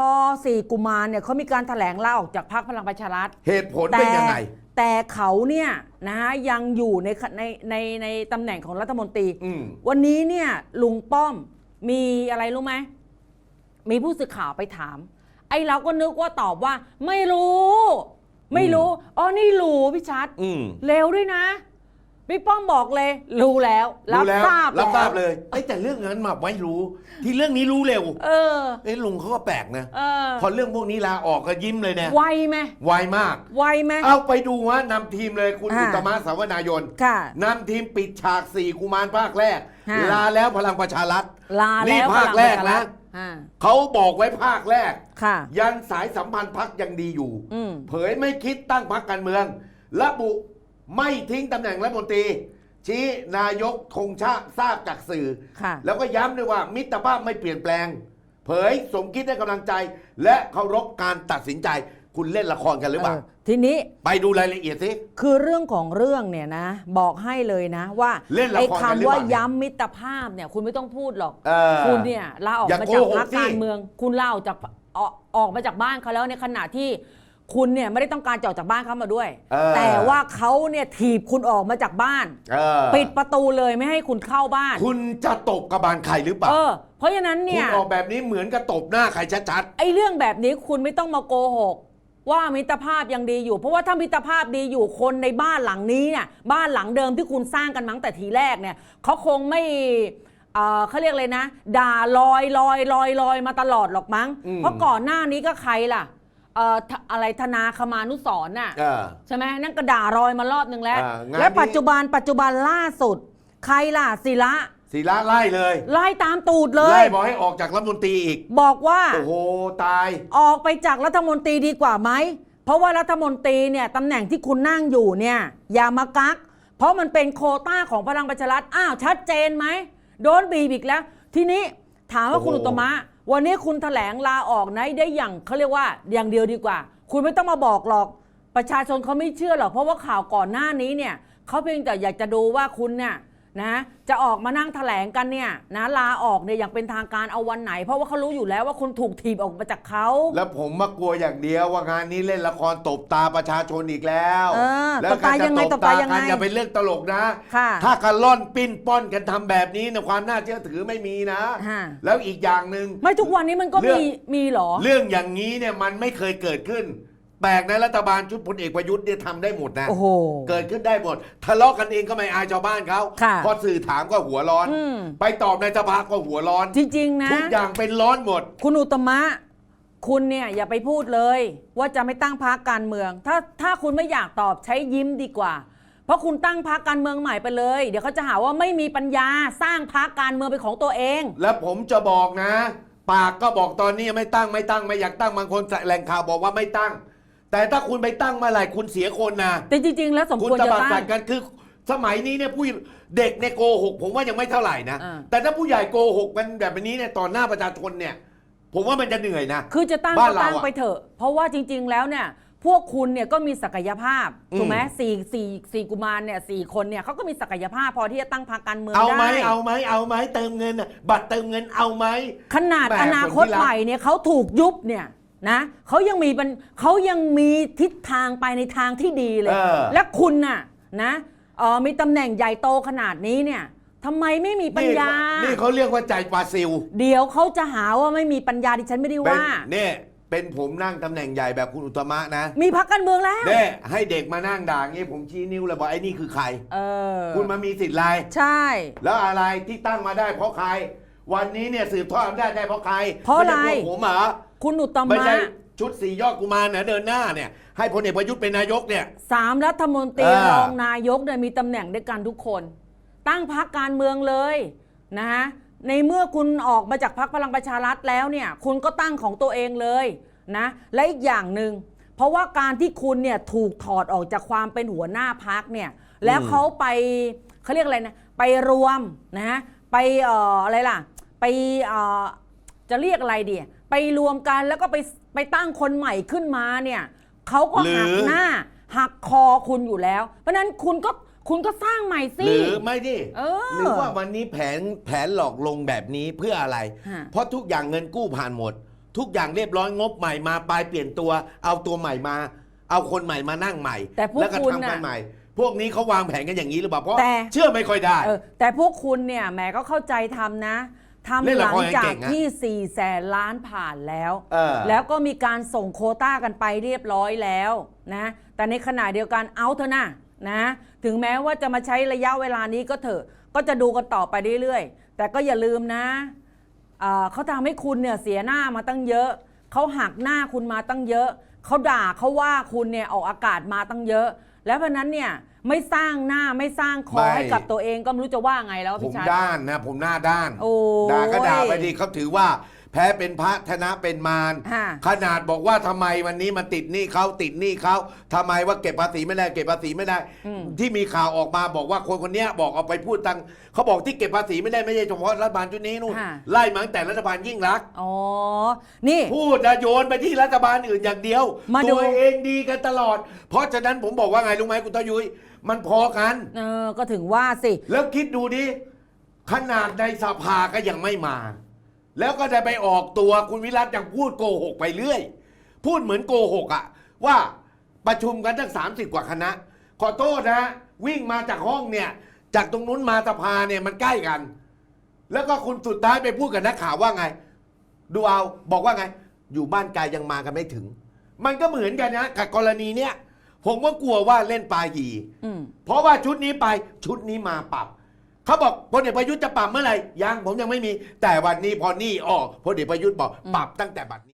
พอสี่กุมารเนี่ยเขามีการแถลงลาออกจากพรรคพลังประชารัฐ เหตุผลเป็นยังไง แต่เขาเนี่ยนะฮะยังอยู่ในในในในตำแหน่งของรัฐมนตรี อืม วันนี้เนี่ยลุงป้อมมีอะไรรู้ไหม มีผู้สื่อข่าวไปถาม ไอ้เราก็นึกว่าตอบว่า ไม่รู้ ไม่รู้อ๋อนี่รู้พี่ชัด อืม เร็วด้วยนะ พี่ป้อมบอกเลย รู้แล้ว รับแล้วทราบรับทราบแล้วเลยเอ้ยแต่เรื่องนั้นมาไม่รู้ ที่เรื่องนี้รู้เร็วเออเอ้ยลุงเขาก็แปลกนะ เออพอเรื่องพวกนี้ลาออกก็ยิ้มเลยเนี่ยไวไหมไวมาก ไวไหม เอาไปดูว่านำทีมเลยคุณอ่า อุตตมะสาวนายนค่ะ นำทีมปิดฉากสี่กุมารภาคแรก ฮะ ลาแล้วพลังประชารัฐ ลานี่แล้วภาคแรกนะ อ่าเขาบอกไว้ภาคแรก ค่ะ ยันสายสัมพันธ์พักยังดีอยู่ อืม เผยไม่คิดตั้งพักการเมือง ระบุ ไม่ทิ้งตำแหน่งรัฐมนตรี ชี้นายกธงชาติทราบจากสื่อ ค่ะ แล้วก็ย้ำด้วยว่ามิตรภาพไม่เปลี่ยนแปลง เผยสมคิดให้กำลังใจ และเคารพการตัดสินใจ คุณเล่นละครกันหรือเปล่า เออทีนี้ไปดูรายละเอียดสิ คือเรื่องของเรื่องเนี่ยนะ บอกให้เลยนะว่าเล่นละครไอ้กันหรือคำว่าเปล่าเนี่ย ย้ำมิตรภาพเนี่ย คุณไม่ต้องพูดหรอก เออ คุณเนี่ยลาออกอย่ามาโกจากหกพรรคสิ การเมือง คุณลาออกจากออกออกมาจากบ้านเขาแล้วในขณะที่ คุณเนี่ยไม่ได้ต้องการจะออกจากบ้านเขามาด้วย เออ แต่ว่าเขาเนี่ยถีบคุณออกมาจากบ้าน เออปิดประตูเลยไม่ให้คุณเข้าบ้าน คุณจะตบกระบาลใครหรือเปล่าเออ เพราะฉะนั้นคุเนี่ณย ออกแบบนี้เหมือนกับตบหน้าใครชัด ไอ้เรื่องแบบนี้คุณไม่ต้องมาโกหก ว่ามิตรภาพยังดีอยู่ เพราะว่าถ้ามิตรภาพดีอยู่คนในบ้านหลังนี้เนี่ยบ้านหลังเดิมที่คุณสร้างกันมาตั้งแต่ทีแรกเนี่ยเขาคงไม่เอ่อเขาเรียกเลยนะ ด่าลอยลอยลอยลอยมาตลอดหรอกมั้ง อืม เพราะก่อนหน้านี้ก็ใครล่ะ เอ่อทะอะไรธนาคมานุสรณ์น่ะๆเออใช่ไหมนั่นก็ด่ารอยมารอบนึงแล้ว อ่างานและนี้ปัจจุบันปัจจุบันล่าสุด ใครล่ะศิระศิระไล่เลย ไล่ตามตูดเลไล่ย บอกให้ออกจากรัฐมนตรีอีก บอกว่า โอ้โห ตาย ออกไปจากรัฐมนตรีดีกว่าไหม เพราะว่ารัฐมนตรีเนี่ยตำแหน่งที่คุณนั่งอยู่เนี่ยอย่ามากัก เพราะมันเป็นโควต้าของพลังประชารัฐอ้าวชัดเจนไหม โดนบีบอีกแล้ว ทีนี้ถามว่าโอ้โห คุณอุตตมะ วันนี้คุณแถลงลาออกนะได้อย่างเขาเรียกว่าอย่างเดียวดีกว่า คุณไม่ต้องมาบอกหรอก ประชาชนเขาไม่เชื่อหรอกเพราะว่าข่าวก่อนหน้านี้เนี่ยเขาเพียงแต่อยากจะดูว่าคุณเนี่ย นะจะออกมานั่งแถลงกันเนี่ยนะลาออกเนี่ยอย่างเป็นทางการเอาวันไหน เพราะว่าเขารู้อยู่แล้วว่าคุณถูกถีบออกมาจากเขาแล้วผมมากลัวอย่างเดียวว่างานนี้เล่นละครตบตาประชาชนอีกแล้วเออแล้วตบตาการจะยังไงตตบบตาตายังไงกันอย่าเป็นเรื่องตลกนะ ค่ะถ้ากันล่อนปิ้นป้อนกันทำแบบนี้เนยความน่าเชื่อถือไม่มีนะ ฮะ แล้วอีกอย่างหนึ่ง ไม่ทุกวันนี้มันก็เรื่อมีงมีเหรอ เรื่องอย่างนี้เนี่ยมันไม่เคยเกิดขึ้น แปลกนะรัฐบาลชุดพลเอกประยุทธ์เนี่ยทำได้หมดนะ โอ้โห เกิดขึ้นได้หมด ทะเลาะกันเองก็ไม่อายชาวบ้านเขาค่ะพอสื่อถามก็หัวร้อน อืม ไปตอบในสภาก็หัวร้อน จริง ๆ นะ ทุกอย่างเป็นร้อนหมด คุณอุตตมะ คุณเนี่ยอย่าไปพูดเลย ว่าจะไม่ตั้งพักการเมือง ถ้าถ้าคุณไม่อยากตอบใช้ยิ้มดีกว่า เพราะคุณตั้งพักการเมืองใหม่ไปเลย เดี๋ยวเขาจะหาว่าไม่มีปัญญาสร้างพักการเมืองเป็นของตัวเอง แล้วผมจะบอกนะ ปากก็บอกตอนนี้ไม่ตั้งไม่ตั้งไม่อยากตั้งบางคนแหล่งข่าวบอกว่าไม่ตั้ง แต่ถ้าคุณไปตั้งเมื่อไหร่คุณเสียคนนะ แต่จริง ๆ แล้วสมคุณควรตจะบัดตั้สังตว์กันคือสมัยนี้เนี่ยผู้เด็กเนี่ยโกหกผมว่ายังไม่เท่าไหร่นะ อ่า แต่ถ้าผู้ใหญ่โกหกกันแบบนี้เนี่ยต่อหน้าประชาชนเนี่ย ผมว่ามันจะเหนื่อยนะ คือจะตั้งบ้าก็นเราตั้งอะไปเถอะ เพราะว่าจริง ๆ แล้วเนี่ย พวกคุณเนี่ยก็มีศักยภาพอืม ถูกไหมสี่สี่สี่กุมารเนี่ยสี่คนเนี่ยเขาก็มีศักยภาพพอที่จะตั้งพรรคการเมืองเอาไหมได้ เอาไหมเอาไหมเติมเงินน่ะบัตรเติมเงินเอาไหม ขนาดแหม่อนาคตคนที่รัก ใหม่เนี่ยเขาถูกยุบเนี่ย นะเขายังมีเป็นเขายังมีทิศทางไปในทางที่ดีเลย เออ และคุณน่ะนะเออมีตำแหน่งใหญ่โตขนาดนี้เนี่ยทำไมไม่มีปัญญานี่นี่เขาเรียกว่าใจปลาซิลเดี๋ยวเขาจะหาว่าไม่มีปัญญาดิฉันไม่ได้เป็นว่า เนี่ยเป็นผมนั่งตำแหน่งใหญ่แบบคุณอุตมะนะมีพักการเมืองแล้ว เน่ให้เด็กมานั่งด่างี้ผมชี้นิ้วเลยบอกไอ้นี่คือใคร เออคุณมามีสิทธิ์อะไร ใช่ แล้วอะไรที่ตั้งมาได้เพราะใคร วันนี้เนี่ยสืบทอดอำนาจได้เพราะใครเพราะอะไร ม่ใช่พวกผมเหรอคุณอุตไม่มะใช่ชุดสี่ยอดกุมารนะเดินหน้าเนี่ยให้พลเอกประยุทธ์เป็นนายกเนี่ย สามรัฐมนตรีเออ รองนายกเนี่ยมีตำแหน่งด้วยกันทุกคน ตั้งพักการเมืองเลยนะฮะในเมื่อคุณออกมาจากพักพลังประชารัฐแล้วเนี่ย คุณก็ตั้งของตัวเองเลยนะและอีกอย่างหนึ่งเพราะว่าการที่คุณเนี่ยถูกถอดออกจากความเป็นหัวหน้าพักเนี่ย แล้วเขาไปเขาเรียกอะไรนะไปรวมนะฮะไปเอ่ออะไรล่ะ ไปเอ่อจะเรียกอะไรดีไปรวมกันแล้วก็ไปไปตั้งคนใหม่ขึ้นมาเนี่ยเขาก็หรือหักหน้า หักคอคุณอยู่แล้ว เพราะฉะนั้นคุณก็คุณก็สร้างใหม่สิหรือไม่ดิเออหรือว่าวันนี้แผนแผนหลอกลงแบบนี้เพื่ออะไรฮะเพราะทุกอย่างเงินกู้ผ่านหมด ทุกอย่างเรียบร้อยงบใหม่มาปลายเปลี่ยนตัว เอาตัวใหม่มา เอาคนใหม่มานั่งใหม่แต่พวกแล้วก็คุณทำกันน่ะใหม่ พวกนี้เขาวางแผนกันอย่างนี้หรือเปล่าเพราะแต่เชื่อไม่ค่อยได้เออแต่พวกคุณเนี่ยแหมก็เข้าใจทำนะ ทำเล่นหละลัคงรจากเก่งอะที่4ี่แสนล้านผ่านแล้ว เออ แล้วก็มีการส่งโควต้ากันไปเรียบร้อยแล้วนะ แต่ในขณะเดียวกันเอาเถอะนะนะ ถึงแม้ว่าจะมาใช้ระยะเวลานี้ก็เถอะ ก็จะดูกันต่อไปเรื่อยๆ แต่ก็อย่าลืมนะเอ่อเขาทำให้คุณเนี่ยเสียหน้ามาตั้งเยอะ เขาหักหน้าคุณมาตั้งเยอะ เขาด่าเขาว่าคุณเนี่ยออกอากาศมาตั้งเยอะ แล้วเพราะนั้นเนี่ย ไม่สร้างหน้าไม่สร้างคอไม่ให้กับตัวเองก็ไม่รู้จะว่าไงแล้วผมพี่ชัดด้านนะผมหน้าด้านโอ้ยด่าก็ด่าไปดิเขาถือว่า แพ้เป็นพระชนะเป็นมารฮะ ขนาดบอกว่าทำไมวันนี้มันติดหนี้เขาติดหนี้เขาทำไมว่าเก็บภาษีไม่ได้เก็บภาษีไม่ได้อืมที่มีข่าวออกมาบอกว่าคนคนเนี้ยบอกเอาไปพูดตังเขาบอกที่เก็บภาษีไม่ได้ไม่ใช่เฉพาะรัฐบาลชุดนี้นู่นค่ะ ไล่มาตั้งแต่รัฐบาลยิ่งรักษณ์ อ๋อ นี่ พูดนะโยนไปที่รัฐบาลอื่นอย่างเดียว มาดูตัวเองดีกันตลอด เพราะฉะนั้นผมบอกว่าไงรู้ไหมคุณตายุ้ย มันพอกัน เออก็ถึงว่าสิ แล้วคิดดูดิขนาดในสภาก็ยังไม่มา แล้วก็ได้ไปออกตัวคุณวิรัตยังพูดโกหกไปเรื่อย พูดเหมือนโกหกอะว่าประชุมกันตั้งสามสิบกว่าคณะ ขอโทษนะ วิ่งมาจากห้องเนี่ย จากตรงนู้นมาสภาเนี่ยมันใกล้กัน แล้วก็คุณสุดท้ายไปพูดกับนักข่าวว่าไง ดูเอาบอกว่าไง อยู่บ้านไกลยังมากันไม่ถึง มันก็เหมือนกันนะกับกรณีเนี้ย ผมก็กลัวว่าเล่นปลาหีอืมเพราะว่าชุดนี้ไปชุดนี้มาปรับเขาบอกพลเอกประยุทธ์จะปรับเมื่อไหร่ยังผมยังไม่มี แต่วันนี้พอนี่ออกพลเอกประยุทธ์บอกปรับตั้งแต่บัดนี้